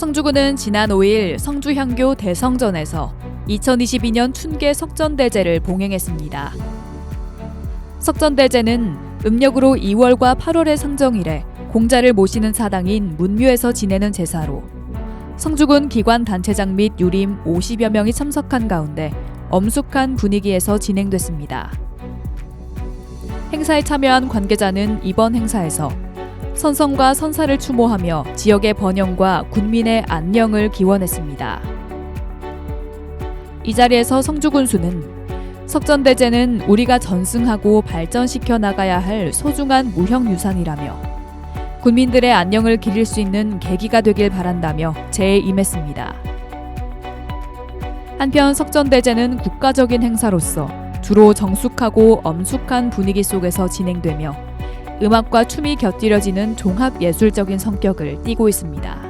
성주군은 지난 5일 성주향교 대성전에서 2022년 춘계 석전대제를 봉행했습니다. 석전대제는 음력으로 2월과 8월의 상정일에 공자를 모시는 사당인 문묘에서 지내는 제사로 성주군 기관 단체장 및 유림 50여 명이 참석한 가운데 엄숙한 분위기에서 진행됐습니다. 행사에 참여한 관계자는 이번 행사에서 선성과 선사를 추모하며 지역의 번영과 군민의 안녕을 기원했습니다. 이 자리에서 성주 군수는 석전대제는 우리가 전승하고 발전시켜 나가야 할 소중한 무형유산이라며 군민들의 안녕을 기릴 수 있는 계기가 되길 바란다며 제에 임했습니다. 한편 석전대제는 국가적인 행사로서 주로 정숙하고 엄숙한 분위기 속에서 진행되며 음악과 춤이 곁들여지는 종합 예술적인 성격을 띠고 있습니다.